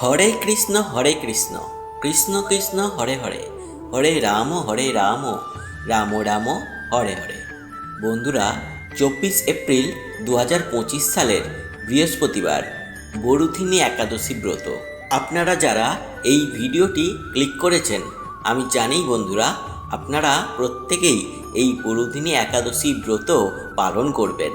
হরে কৃষ্ণ হরে কৃষ্ণ কৃষ্ণ কৃষ্ণ, হরে হরে হরে রাম হরে রাম রাম রাম, হরে হরে। বন্ধুরা, চব্বিশ এপ্রিল দু হাজার পঁচিশ সালের বৃহস্পতিবার, বরুথিনী একাদশী ব্রত। আপনারা যারা এই ভিডিওটি ক্লিক করেছেন, আমি জানি বন্ধুরা, আপনারা প্রত্যেকেই এই বরুধিনী একাদশী ব্রত পালন করবেন।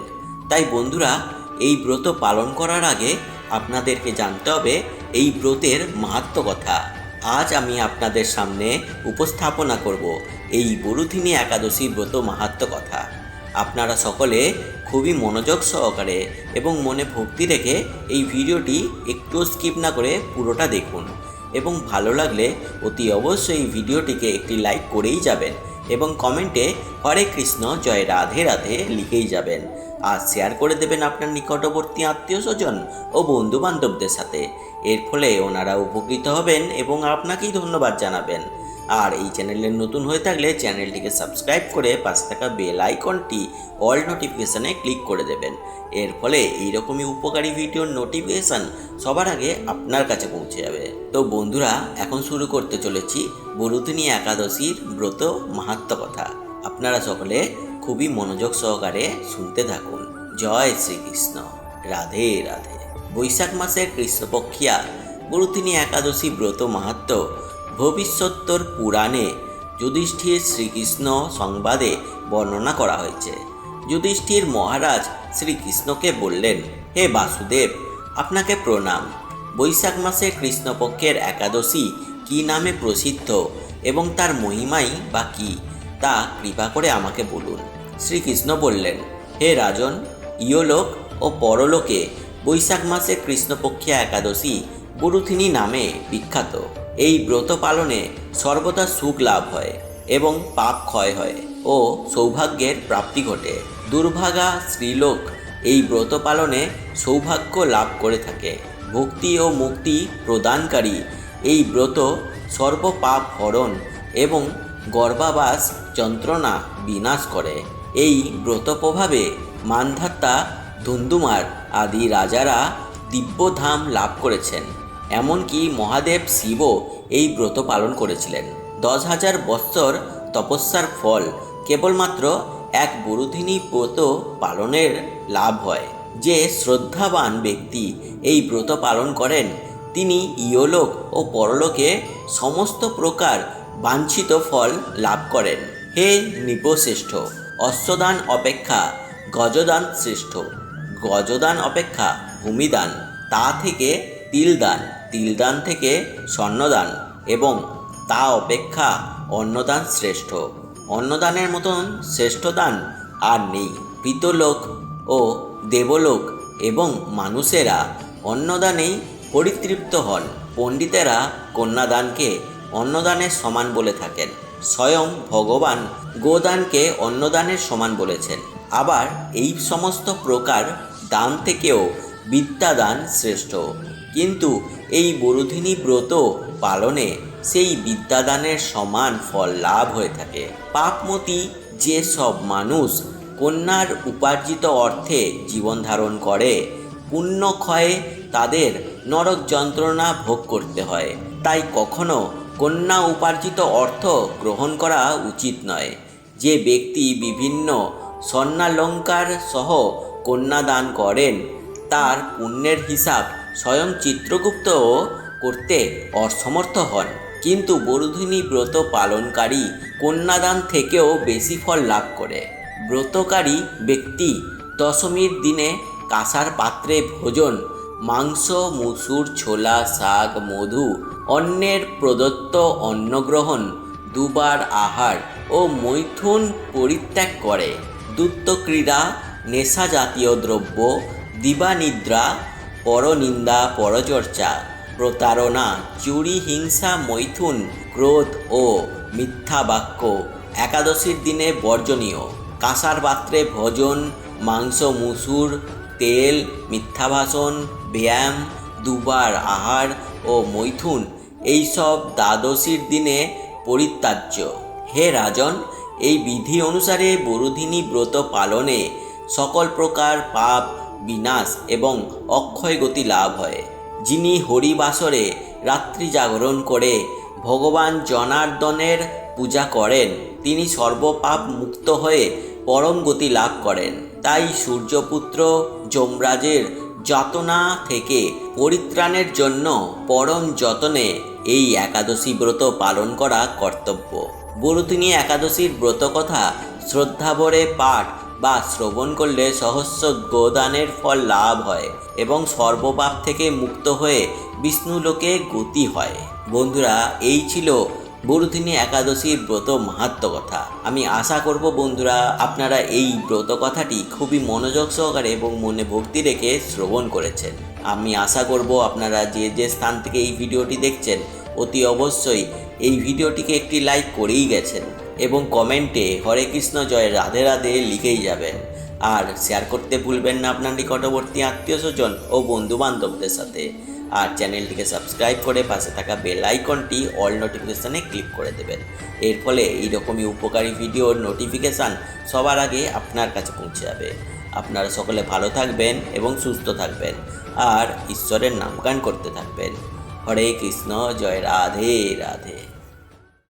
তাই বন্ধুরা, এই ব্রত পালন করার আগে আপনাদেরকে জানতে হবে এই ব্রতের মাহাত্ম কথা। আজ আমি আপনাদের সামনে উপস্থাপনা করব এই বরুথিনী একাদশী ব্রত মাহাত্ম কথা। আপনারা সকলে খুবই মনোযোগ সহকারে এবং মনে ভক্তি রেখে এই ভিডিওটি একটু স্কিপ না করে পুরোটা দেখুন এবং ভালো লাগলে অতি অবশ্যই এই ভিডিওটিকে একটি লাইক করেই যাবেন এবং কমেন্টে হরে কৃষ্ণ, জয় রাধে রাধে লিখেই যাবেন। আর শেয়ার করে দেবেন আপনার নিকটবর্তী আত্মীয় স্বজন ও বন্ধু বান্ধবদের সাথে। এর ফলে ওনারা উপকৃত হবেন এবং আপনাকেই ধন্যবাদ জানাবেন। আর এই চ্যানেলের নতুন হয়ে থাকলে চ্যানেলটিকে সাবস্ক্রাইব করে পাশে থাকা বেল আইকনটি অল নোটিফিকেশানে ক্লিক করে দেবেন। এর ফলে এইরকমই উপকারী ভিডিওর নোটিফিকেশান সবার আগে আপনার কাছে পৌঁছে যাবে। তো বন্ধুরা, এখন শুরু করতে চলেছি বরুদিনী একাদশীর ব্রত মাহাত্ম কথা। আপনারা সকলে খুবই মনোযোগ সহকারে শুনতে থাকুন। জয় শ্রীকৃষ্ণ। রাধে রাধে। বৈশাখ মাসের কৃষ্ণপক্ষিয়া, গুরুতিনী একাদশী ব্রত মাহাত্ম, ভবিষ্যত্তর পুরাণে যুধিষ্ঠির শ্রীকৃষ্ণ সংবাদে বর্ণনা করা হয়েছে। যুধিষ্ঠির মহারাজ শ্রীকৃষ্ণকে বললেন, হে বাসুদেব, আপনাকে প্রণাম। বৈশাখ মাসে কৃষ্ণপক্ষের একাদশী কি নামে প্রসিদ্ধ এবং তার মহিমাই বা কী? তা কৃপা করে আমাকে বলুন। শ্রীকৃষ্ণ বললেন, হে রাজন ইয়লোক ও পরলোকে বৈশাখ মাসে কৃষ্ণপক্ষিয়া একাদশী গুরুথিনী নামে বিখ্যাত। এই ব্রত পালনে সর্বদা সুখ লাভ হয় এবং পাপ ক্ষয় হয় ও সৌভাগ্যের প্রাপ্তি ঘটে। দুর্ভাগা স্ত্রীলোক এই ব্রত পালনে সৌভাগ্য লাভ করে থাকে। ভক্তি ও মুক্তি প্রদানকারী এই ব্রত সর্বপাপ হরণ এবং গর্ভাবাস যন্ত্রণা বিনাশ করে। এই ব্রত প্রভাবে মানধাত্তা ধুন্দুমার আদি রাজারা দিব্যধাম লাভ করেছেন। এমনকি মহাদেব শিবও এই ব্রত পালন করেছিলেন। দশ হাজার বৎসর তপস্যার ফল কেবলমাত্র এক বরুধিনী ব্রত পালনের লাভ হয়। যে শ্রদ্ধাবান ব্যক্তি এই ব্রত পালন করেন, তিনি ইয়লোক ও পরলোকে সমস্ত প্রকার বাঞ্ছিত ফল লাভ করেন। হে নৃপশ্রেষ্ঠ, অশ্বদান অপেক্ষা গজদান শ্রেষ্ঠ। গজদান অপেক্ষা ভূমিদান, তা থেকে তিলদান তিলদান থেকে স্বর্ণদান এবং তা অপেক্ষা অন্নদান শ্রেষ্ঠ। অন্নদানের মতন শ্রেষ্ঠ দান আর নেই। পিতলোক ও দেবলোক এবং মানুষেরা অন্নদানেই পরিতৃপ্ত হন। পণ্ডিতেরা কন্যাদানকে অন্নদানের সমান বলে থাকেন। স্বয়ং ভগবান গোদানকে অন্নদানের সমান বলেছেন। আবার এই সমস্ত প্রকার দান থেকেও বিদ্যাদান শ্রেষ্ঠ। কিন্তু এই বরুধিনী ব্রত পালনে সেই বিদ্যাদানের সমান ফল লাভ হয়ে থাকে। পাপমতি যে সব মানুষ কন্যার উপার্জিত অর্থে জীবন ধারণ করে পুণ্যক্ষয়ে তাদের নরক যন্ত্রণা ভোগ করতে হয়। তাই কখনো কন্যা উপার্জিত অর্থ গ্রহণ করা উচিত নয়। যে ব্যক্তি বিভিন্ন স্বর্ণালঙ্কার সহ কন্যাদান করেন, তার পুণ্যের হিসাব স্বয়ং চিত্রগুপ্ত করতে অসমর্থ হন। কিন্তু বরুধিনী ব্রত পালনকারী কন্যাদান থেকেও বেশি ফল লাভ করে। ব্রতকারী ব্যক্তি দশমীর দিনে কাঁসার পাত্রে ভোজন মাংস, মুসুর, ছোলা, শাক, মধু, অন্যের প্রদত্ত অন্নগ্রহণ, দুবার আহার ও মৈথুন পরিত্যাগ করে। দুত্তক্রীড়া নেশা জাতীয় দ্রব্য, দিবানিদ্রা, পরনিন্দা, পরচর্চা, প্রতারণা, চুরি, হিংসা, মৈথুন, ক্রোধ ও মিথ্যা বাক্য একাদশীর দিনে বর্জনীয়। কাঁসার পাত্রে ভোজন, মাংস, মুসুর, তেল মিথ্যা ভাষণ ব্যায়াম, দুবার আহার ও মৈথুন, এইসব দ্বাদশীর দিনে পরিত্যাজ্য। হে রাজন, এই বিধি অনুসারে বরুধিনী ব্রত পালনে সকল প্রকার পাপ, বিনাশ এবং অক্ষয় গতি লাভ হয়। যিনি হরিবাসরে রাত্রি জাগরণ করে ভগবান জনার্দনের পূজা করেন, তিনি সর্বপাপ মুক্ত হয়ে পরম গতি লাভ করেন। তাই সূর্যপুত্র যমরাজের যাতনা থেকে পরিত্রাণের জন্য পরম যতনে এই একাদশী ব্রত পালন করা কর্তব্য। বরুতিনী একাদশীর ব্রত কথা শ্রদ্ধাভরে পাঠ বা শ্রবণ করলে সহস্র গোদানের ফল লাভ হয় এবং সর্বপাপ থেকে মুক্ত হয়ে বিষ্ণুলোকে গতি হয়। বন্ধুরা, এই ছিল বরুদিনী একাদশীর ব্রত মাহাত্ম কথা। আমি আশা করব বন্ধুরা, আপনারা এই ব্রত কথাটি খুবই মনোযোগ সহকারে এবং মনে ভক্তি রেখে শ্রবণ করেছেন। আমি আশা করব আপনারা যে যে স্থান থেকে এই ভিডিওটি দেখছেন, অতি অবশ্যই এই ভিডিওটিকে একটি লাইক করেই গেছেন এবং কমেন্টে হরে কৃষ্ণ, জয় রাধে রাধে লিখেই যাবেন। আর শেয়ার করতে ভুলবেন না আপনার নিকটবর্তী আত্মীয় স্বজন ও বন্ধু বান্ধবদের সাথে। আর চ্যানেলটিকে সাবস্ক্রাইব করে পাশে থাকা বেল আইকনটি অল নোটিফিকেশানে ক্লিক করে দেবেন। এর ফলে এইরকমই উপকারী ভিডিওর নোটিফিকেশান সবার আগে আপনার কাছে পৌঁছে যাবে। আপনারা সকলে ভালো থাকবেন এবং সুস্থ থাকবেন। আর ঈশ্বরের নামগান করতে থাকবেন। হরে কৃষ্ণ, জয় রাধে রাধে।